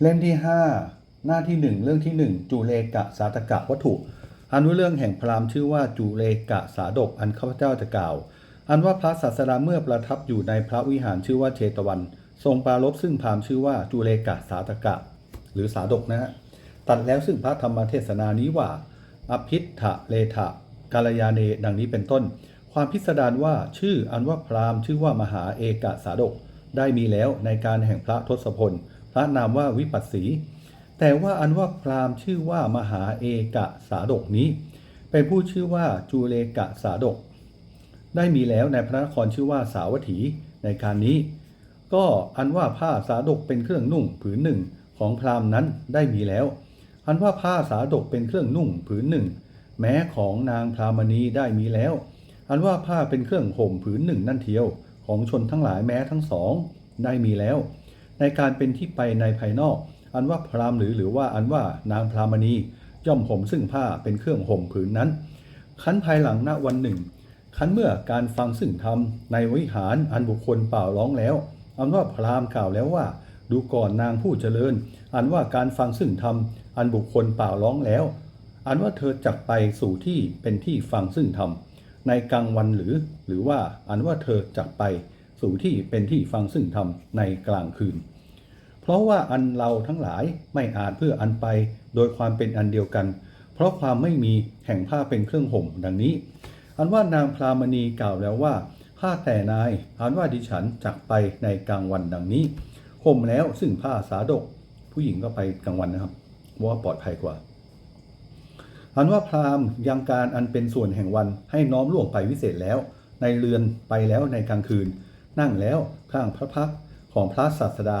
เล่มที่ 5 หน้าที่ 1 เรื่องที่ 1จูเลกะสาตกะวัตถุ อันว่าเรื่องแห่งพราหมณ์ชื่อว่าจูเลกะสาดกอันข้าพเจ้าจะกล่าว อันว่าพระศาสดาเมื่อประทับอยู่ในพระวิหารชื่อว่าเชตวัน ทรงปรารบซึ่งพราหมณ์ชื่อว่าจูเลกะสาตกะ หรือสาดกนะฮะตัดแล้วซึ่งพระธรรมเทศนานี้ว่า อภิธะเลทะกาลยาเนดังนี้เป็นต้น ความพิสดารว่าชื่ออันว่าพราหมณ์ชื่อว่ามหาเอกสาดก ได้มีแล้วในการแห่งพระทศพล พระนามว่าวิปัสสี แต่ว่าอันว่าพราหมณ์ชื่อว่ามหาเอกสาดกนี้ เป็นผู้ชื่อว่าจูเลกะสาดก ได้มีแล้วในพระนครชื่อว่าสาวัตถีในการนี้ ก็อันว่าผ้าสาดกเป็นเครื่องนุ่งผืนหนึ่งของพราหมณ์นั้นได้มีแล้ว อันว่าผ้าสาดกเป็นเครื่องนุ่งผืนหนึ่ง แม้ของนางพรามณีได้มีแล้ว อันว่าผ้าเป็นเครื่องห่มผืนหนึ่งนั่นเทียวของชนทั้งหลายแม้ทั้งสองได้มีแล้ว ในการเป็นที่ไปในภายนอก อันว่าพรามหรือหรือว่าอันว่านางพรามณีย่อมห่มซึ่งผ้าเป็นเครื่องห่มผืนนั้น คันภายหลังณวันหนึ่ง คันเมื่อการฟังซึ่งธรรมในวิหารอันบุคคลเปล่าร้องแล้วอันว่าพรามกล่าวแล้วว่า ดูก่อนนางผู้เจริญ อันว่าการฟังซึ่งธรรมอันบุคคลเปล่าร้องแล้ว อันว่าเธอจักไปสู่ที่เป็นที่ฟังซึ่งธรรมในกลางวันหรือ หรือว่าอันว่าเธอจักไป สู่ที่เป็นที่ฟังซึ่งธรรมในกลางคืน เพราะว่าอันเราทั้งหลายไม่อาจเพื่ออันไปโดยความเป็นอันเดียวกัน เพราะความไม่มีแห่งผ้าเป็นเครื่องห่มดังนี้ อันว่านางพรามณีกล่าวแล้วว่าผ้าแต่นายอันว่าดิฉันจักไปในกลางวันดังนี้ห่มแล้วซึ่งผ้าสาดก ผู้หญิงก็ไปกลางวันนะครับเพราะว่าปลอดภัยกว่าอันว่าพราหมณ์ยังการอันเป็นส่วนแห่งวันให้น้อมล่วงไปวิเศษแล้ว ในเรือนไปแล้วในกลางคืน นั่งแล้วข้างพระพักของพระศาสดา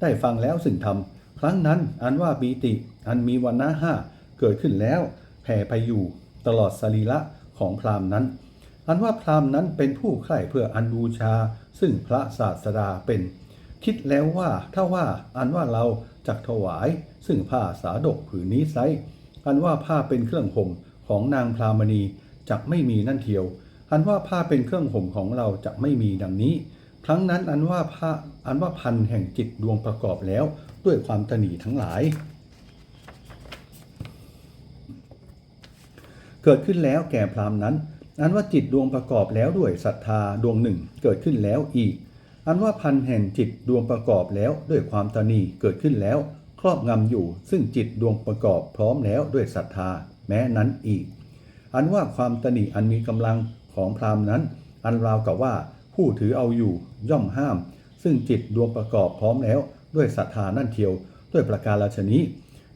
ได้ฟังแล้วสิ่งธรรม ครั้งนั้นอันว่าบีติ อันมีวันนะห้าเกิดขึ้นแล้วแผ่ไปอยู่ตลอดสรีระของพราหมณ์นั้น อันว่าพราหมณ์นั้นเป็นผู้ใคร่เพื่ออันบูชา ซึ่งพระศาสดาเป็น คิดแล้วว่าถ้าว่าอันว่าเราจักถวาย ซึ่งผ้าสาดกผืนนี้ไซอันว่าผ้าเป็นเครื่องห่มของนางพรามณีจักไม่มีนั่นเทียว อันว่าผ้าเป็นเครื่องห่มของเราจะไม่มีดังนี้ ครั้งนั้นอันว่าผ้าอันว่าพันแห่งจิตดวงประกอบแล้วด้วยความตนีทั้งหลาย เกิดขึ้นแล้วแก่พรามนั้น อันว่าจิตดวงประกอบแล้วด้วยศรัทธาดวงหนึ่ง เกิดขึ้นแล้วอีก อันว่าพันแห่งจิตดวงประกอบแล้วด้วยความตนีเกิดขึ้นแล้ว ครอบงำอยู่ ซึ่งจิตดวงประกอบพร้อมแล้วด้วยศรัทธาแม้นั้นอีก อันว่าความตนีอันมีกำลังของพรามนั้น อันราวกับว่า ผู้ถือเอาอยู่ย่อมห้าม ซึ่งจิตดวงประกอบพร้อมแล้ว ด้วยศรัทธานั่นเทียว ด้วยประการราชนี้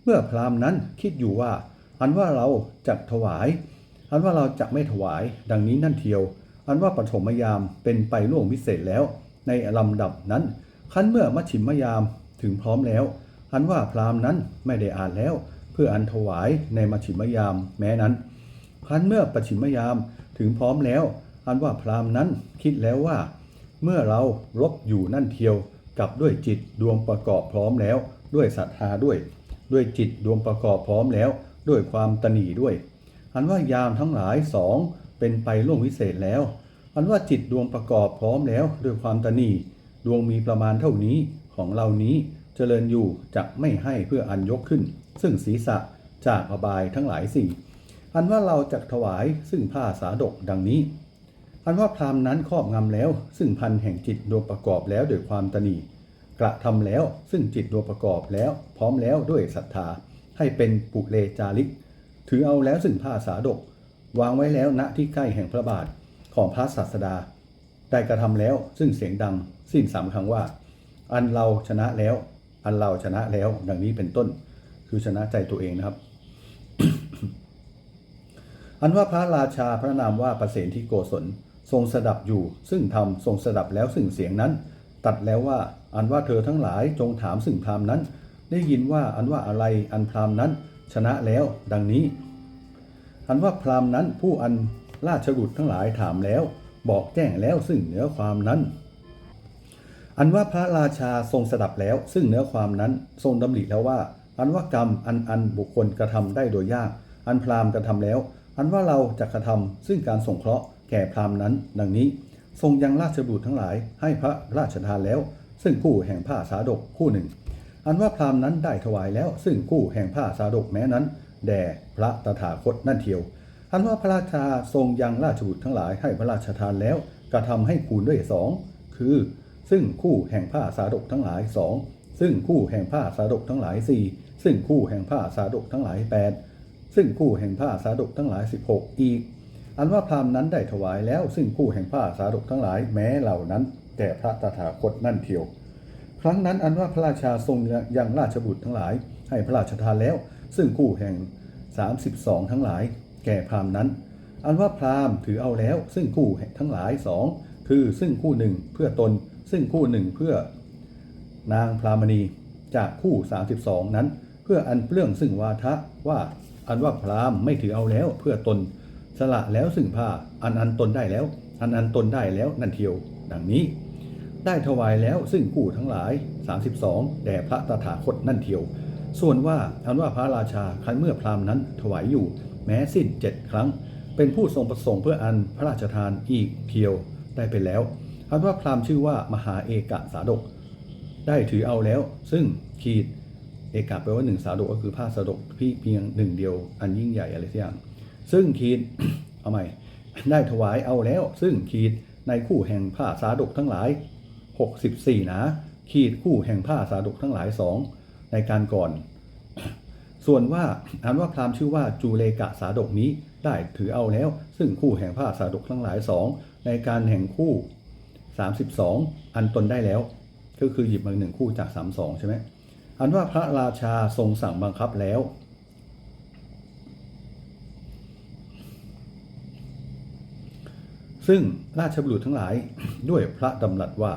เมื่อพราหมณ์นั้นคิดอยู่ว่า อันว่าเราจักถวาย อันว่าเราจะไม่ถวาย ดังนี้นั่นเทียว อันว่าปฐมยามเป็นไปล่วงวิเศษแล้ว ในลำดับนั้นขั้นเมื่อมัชชิมยามถึงพร้อมแล้ว อันว่าพราหมณ์นั้นไม่ได้อ่านแล้ว เพื่ออันถวายในมัชชิมยามแม้นั้นขั้นเมื่อปชิมยามถึงพร้อมแล้ว อันว่าพราหมณ์นั้นคิดแล้วว่า เมื่อเรารบอยู่นั่นเทียวกับด้วยจิตดวงประกอบพร้อมแล้ว ด้วยศรัทธาด้วย ด้วยจิตดวงประกอบพร้อมแล้ว ด้วยความตนีด้วย อันว่ายามทั้งหลายสองเป็นไปล่วงวิเศษแล้ว อันว่าจิตดวงประกอบพร้อมแล้ว ด้วยความตนีดวงมีประมาณเท่านี้ของเรานี้เจริญอยู่จะไม่ให้เพื่ออันยกขึ้น ซึ่งศีรษะจากอบายทั้งหลายสี่อันว่าเราจะถวายซึ่งผ้าสาดกดังนี้ อันว่าพราหมณ์นั้นครอบงำแล้ว ซึ่งพันแห่งจิตดวงประกอบแล้วด้วยความตนีกระทำแล้วซึ่งจิตดวงประกอบแล้ว พร้อมแล้วด้วยศรัทธา ให้เป็นปุเลจาริก ถือเอาแล้วซึ่งผ้าสาดก วางไว้แล้วณที่ใกล้แห่งพระบาทของพระศาสดา ได้กระทำแล้วซึ่งเสียงดัง สิ้นสามครั้งว่า อันเราชนะแล้ว อันเราชนะแล้วดังนี้เป็นต้น คือชนะใจตัวเองนะครับ อันว่าพระราชาพระนามว่าประเสนที่โกศล ทรงสดับอยู่ซึ่งทำทรงสดับแล้วซึ่งเสียงนั้น ตัดแล้วว่าอันว่าเธอทั้งหลายจงถามซึ่งพราหมณ์นั้น ได้ยินว่าอันว่าอะไรอันพราหมณ์นั้น ชนะแล้วดังนี้ อันว่าพรามนั้นผู้อันราชบุตรทั้งหลายถามแล้ว บอกแจ้งแล้วซึ่งเนื้อความนั้น อันว่าพระราชาทรงสดับแล้ว ซึ่งเนื้อความนั้นทรงดำริแล้วว่า อันว่ากรรมอันอันบุคคลกระทำได้โดยยาก อันพรามกระทำแล้ว อันว่าเราจะกระทำซึ่งการสงเคราะห์ แก่พราหมณ์นั้น ดังนี้ทรงยังราชบุตรทั้งหลาย ให้พระราชทานแล้ว ซึ่งผู้แห่งผ้าสาดกคู่หนึ่ง อันว่าพราหมณ์นั้นได้ถวายแล้ว ซึ่งคู่แห่งผ้าสาดกแม้นั้น แด่พระตถาคตนั่นเทียวอันว่าพระราชาทรงยังราชบุตรทั้งหลายให้พระราชทานแล้วกระทำให้คูณด้วยสองคือ ซึ่งคู่แห่งผ้าสาดกทั้งหลายสองซึ่งคู่แห่งผ้าสาดกทั้งหลายสี่ซึ่งคู่แห่งผ้าสาดกทั้งหลายแปดซึ่งคู่แห่งผ้าสาดกทั้งหลายสิบหกอีก อันว่าพราหมณ์นั้นได้ถวายแล้ว ซึ่งคู่แห่งผ้าสาดกทั้งหลายแม้เหล่านั้นแด่พระตถาคตนั่นเทียว ครั้งนั้นอันว่าพระราชาทรงยังราชบุตรทั้งหลาย ให้พระราชทานแล้ว ซึ่งคู่แห่ง 32 ทั้งหลาย แก่พราหมณ์นั้น อันว่าพราหมณ์ถือเอาแล้ว ซึ่งคู่ทั้งหลายสองคือซึ่งคู่หนึ่งเพื่อตน ซึ่งคู่หนึ่งเพื่อนางพรามณีจากคู่ 32 นั้น เพื่ออันเปลื้องซึ่งวาทะว่าอันว่าพราหมณ์ไม่ถือเอาแล้วเพื่อตน สละแล้วซึ่งผ้าอันอันตนได้แล้ว อันอันตนได้แล้วนั่นเทียว ดังนี้ ได้ถวายแล้วซึ่งคู่ทั้งหลาย 32 แด่พระตถาคตนั่นเทียว ส่วนว่าอันว่าพระราชาคันเมื่อพราหมณ์นั้นถวายอยู่ แม้สิ้นเจ็ดครั้ง เป็นผู้ทรงประสงค์เพื่ออันพระราชทานอีกเทียวได้ไปแล้วอันว่าพราหมณ์ชื่อว่ามหาเอกสาดก ได้ถือเอาแล้ว ซึ่งขีดเอกะแปลว่าหนึ่งสาดกก็คือผ้าสาดกพี่เพียงหนึ่งเดียวอันยิ่งใหญ่อะไรสักอย่าง ซึ่งขีดเอาใหม่ได้ถวายเอาแล้ว ซึ่งขีดในคู่แห่งผ้าสาดกทั้งหลาย 64หนาขีดคู่แห่งผ้าสาดกทั้งหลายสองในการก่อน ส่วนว่าอันว่าพราหมณ์ชื่อว่าจูเลกะสาดกนี้ได้ถือเอาแล้ว ซึ่งคู่แห่งผ้าสาดกทั้งหลายสองในการแห่งคู่ 32 อันตนได้แล้ว ก็คือหยิบมาหนึ่งคู่จาก 32 ใช่ไหมอันว่าพระราชาทรงสั่งบังคับแล้ว ซึ่งราชบุรุษทั้งหลายด้วยพระดำรัสว่า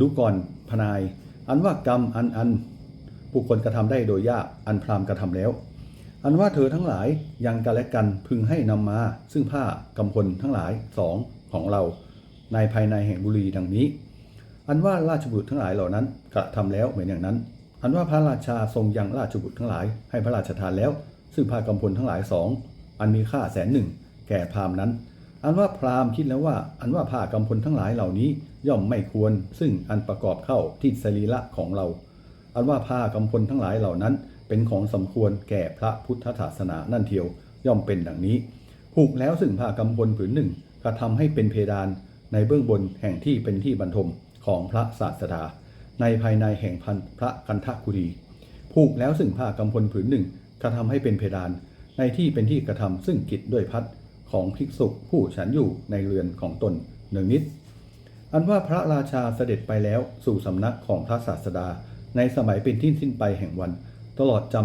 ดูก่อนพนาย อันว่ากรรมอันอันบุคคลกระทำได้โดยยากอันพรามกระทำแล้ว อันว่าเธอทั้งหลายยังกันและกันพึงให้นำมา ซึ่งผ้ากำพลทั้งหลายสองของเรา ในภายในแห่งบุรีดังนี้ อันว่าราชบุตรทั้งหลายเหล่านั้นกระทำแล้วเหมือนอย่างนั้น อันว่าพระราชาทรงยังราชบุตรทั้งหลาย ให้พระราชทานแล้ว ซึ่งผ้ากำพลทั้งหลายสองอันมีค่าแสนหนึ่งแก่พราหมนั้น อันว่าพราหมณ์คิดแล้วว่า อันว่าผ้ากำพลทั้งหลายเหล่านี้ย่อมไม่ควร ซึ่งอันประกอบเข้าที่สรีระของเรา อันว่าผ้ากำพลทั้งหลายเหล่านั้น เป็นของสมควรแก่พระพุทธศาสนานั่นเทียว ย่อมเป็นดังนี้ผูกแล้วซึ่งผ้ากำพลผืนหนึ่งกระทำให้เป็นเพดาน ในเบื้องบนแห่งที่เป็นที่บรรทมของพระศาสดา ในภายในแห่งพันพระกันทกุดีผูกแล้วซึ่งผ้ากำพลผืนหนึ่งกระทำให้เป็นเพดาน ในที่เป็นที่กระทำซึ่งกิจด้วยพัด ของภิกษุผู้ฉันอยู่ในเรือนของตนหนึ่งนิด อันว่าพระราชาเสด็จไปแล้วสู่สำนักของพระศาสดา ในสมัยเป็นที่สิ้นไปแห่งวัน ตลอดจ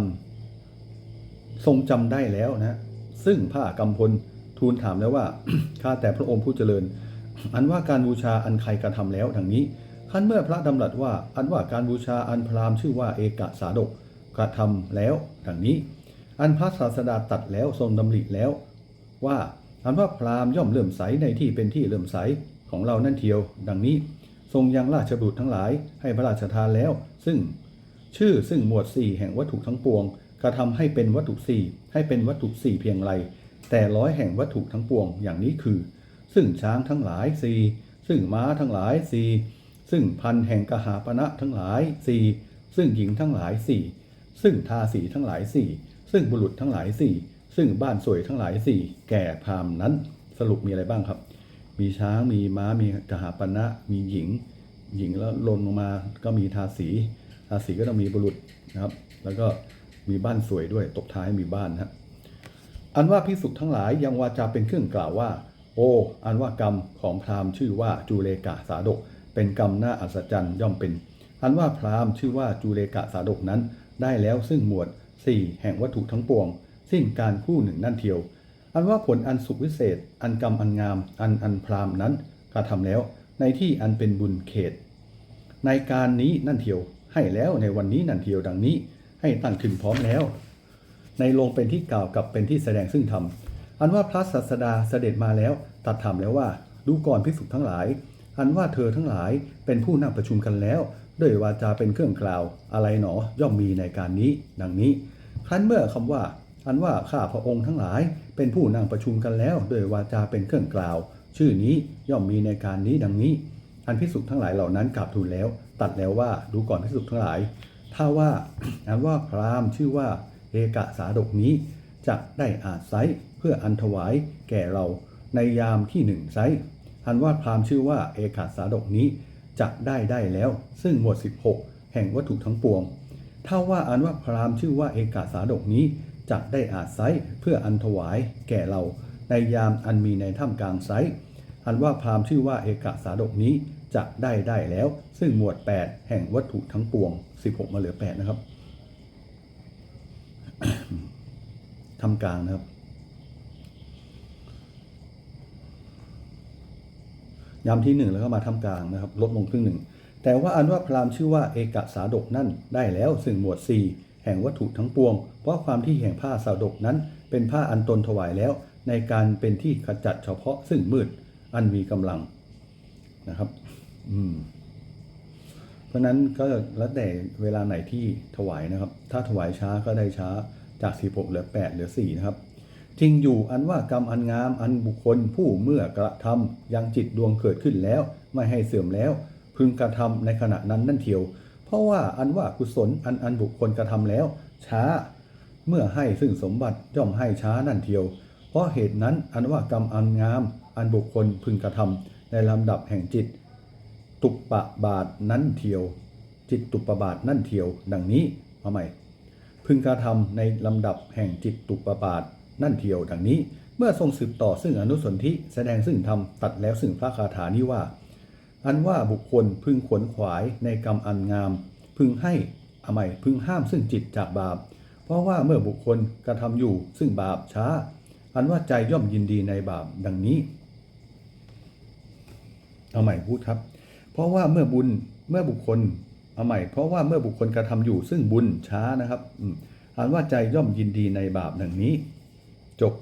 ำทรงจำได้แล้วนะ ซึ่งพระกำพลทูลถามแล้วว่าข้าแต่พระองค์ผู้เจริญ อันว่าการบูชาอันใครกระทำแล้วดังนี้ขั้นเมื่อพระดำรัสว่าอันว่าการบูชาอันพราหมณ์ชื่อว่าเอกสาดกกระทำแล้วดังนี้ อันพระศาสดาตัดแล้วทรงดำริแล้ว ว่าอันว่าพราหมณ์ย่อมเลื่อมใสในที่เป็นที่เลื่อมใสของเรานั่นเทียว ดังนี้ ทรงยังราชบุตรทั้งหลายให้พระราชทานแล้ว ซึ่งชื่อซึ่งหมวดสี่แห่งวัตถุทั้งปวงกระทำให้เป็นวัตถุสี่ให้เป็นวัตถุสี่เพียงไร แต่ร้อยแห่งวัตถุทั้งปวงอย่างนี้คือ ซึ่งช้างทั้งหลายสี่ซึ่งม้าทั้งหลายสี่ซึ่งพันแห่งกหาปณะทั้งหลายสี่ซึ่งหญิงทั้งหลายสี่ซึ่งทาสีทั้งหลายสี่ซึ่งบุรุษทั้งหลายสี่ ซึ่งบ้านสวยทั้งหลายสี่แก่พราหมณ์นั้นสรุปมีอะไรบ้างครับ มีช้างมีม้ามีกหาปณะมีหญิง หญิงแล้วลงลงมาก็มีทาสีทาสีก็ต้องมีบุรุษนะครับ แล้วก็มีบ้านสวยด้วยตกท้ายมีบ้านนะอันว่าพิสุทั้งหลายยังวาจาเป็นเครื่องกล่าวว่า โอ้อันว่ากรรมของพราหมณ์ชื่อว่าจูเลกะสาดก เป็นกรรมน่าอัศจรรย์ย่อมเป็น อันว่าพราหมณ์ชื่อว่าจูเลกะสาดกนั้น ได้แล้วซึ่งหมวด 4 แห่งวัตถุทั้งปวง สิ้นการคู่หนึ่งนั่นเทียว อันว่าผลอันสุขวิเศษ อันกรรมอันงาม อันอันพรามนั้นกระทำแล้วในที่อันเป็นบุญเขต ในการนี้นั่นเทียว ให้แล้วในวันนี้นั่นเทียวดังนี้ ให้ตั้งขึ้นพร้อมแล้ว ในโรงเป็นที่กล่าวกับเป็นที่แสดงซึ่งธรรมอันว่าพระศาสดาเสด็จมาแล้วตรัดถามแล้วว่าดูก่อนภิกษุทั้งหลาย อันว่าเธอทั้งหลายเป็นผู้นั่งประชุมกันแล้ว ด้วยวาจาเป็นเครื่องกล่าว อะไรหนอย่อมมีในการนี้ ดังนี้ครั้นเมื่อคำว่า อันว่าข้าพระองค์ทั้งหลายเป็นผู้นั่งประชุมกันแล้วโดวยวาจาเป็นเครื่องกล่าว ชื่อนี้ย่อมมีในการนี้ดังนี้ อันพิสุทั้งหลายเหล่านั้นกราบทูลแล้ว ตัดแล้วว่าดูก่อนพิสุทั้งหลาย ถ้าว่าอันว่าพราหมณ์ชื่อว่าเอกสาดกนี้จะได้อาจไซเพื่ออันถวายแก่เราในยามที่หนึ่งไซอันว่าพราหมณ์ชื่อว่าเอกสาดกนี้จะได้ได้แล้ว ซึ่งหมวด 16 แห่งวัตถุทั้งปวงถ้าว่าอันว่าพราหมณ์ชื่อว่าเอกสาดกนี้ จะได้อาจไซเพื่ออันถวายแก่เรา ในยามอันมีในถ้ำกลางไซอันว่าพราหมณ์ชื่อว่าเอกสาดกนี้จะได้ได้แล้ว ซึ่งหมวด 8 แห่งวัตถุทั้งปวง 16 มาเหลือ 8 นะครับทำกลางนะครับยามที่หนึ่งแล้วก็มาทำกลางนะครับ ลดลงครึ่งหนึ่งแต่ว่าอันว่าพราหมณ์ชื่อว่าเอกสาดกนั่นได้แล้ว ซึ่งหมวด 4 แห่งวัตถุทั้งปวง เพราะความที่แห่งผ้าสาดกนั้น เป็นผ้าอันตนถวายแล้ว ในการเป็นที่ขจัดเฉพาะซึ่งมืด อันมีกำลังนะครับ อืม เพราะนั้นก็แล้วแต่เวลาไหนที่ถวายนะครับ ถ้าถวายช้าก็ได้ช้าจาก16เหลือ8เหลือ4นะครับจริงอยู่อันว่ากรรมอันงามอันบุคคลผู้เมื่อกระทำยังจิตดวงเกิดขึ้นแล้ว ไม่ให้เสื่อมแล้ว พึงกระทำในขณะนั้นนั่นเทียว เพราะว่าอันว่ากุศลอันอันบุคคลกระทำแล้ว ช้า เมื่อให้ซึ่งสมบัติย่อมให้ช้านั่นเทียว เพราะเหตุนั้นอันว่ากรรมอันงาม อันบุคคลพึงกระทำในลำดับแห่งจิต ตุปปะบาทนั้นเทียว จิตตุปปบาทนั่นเทียว ดังนี้มาใหม่ พึงกระทำในลำดับแห่งจิตตุปบาทนั่นเทียว ดังนี้ เมื่อทรงสืบต่อซึ่งอนุสนธิแสดงซึ่งธรรมตัดแล้วซึ่งพระคาถานี้ว่า อันว่าบุคคลพึงขนขวายในกรรมอันงาม พึงให้อใหม่พึงห้ามซึ่งจิตจากบาป เพราะว่าเมื่อบุคคลกระทำอยู่ซึ่งบาปช้า อันว่าใจย่อมยินดีในบาปดังนี้ เอาใหม่พูดครับ เพราะว่าเมื่อบุญเมื่อบุคคลเอาใหม่เพราะว่าเมื่อบุคคลกระทำอยู่ซึ่งบุญช้านะครับอืมอ่านว่าใจย่อมยินดีในบาปดังนี้ จบ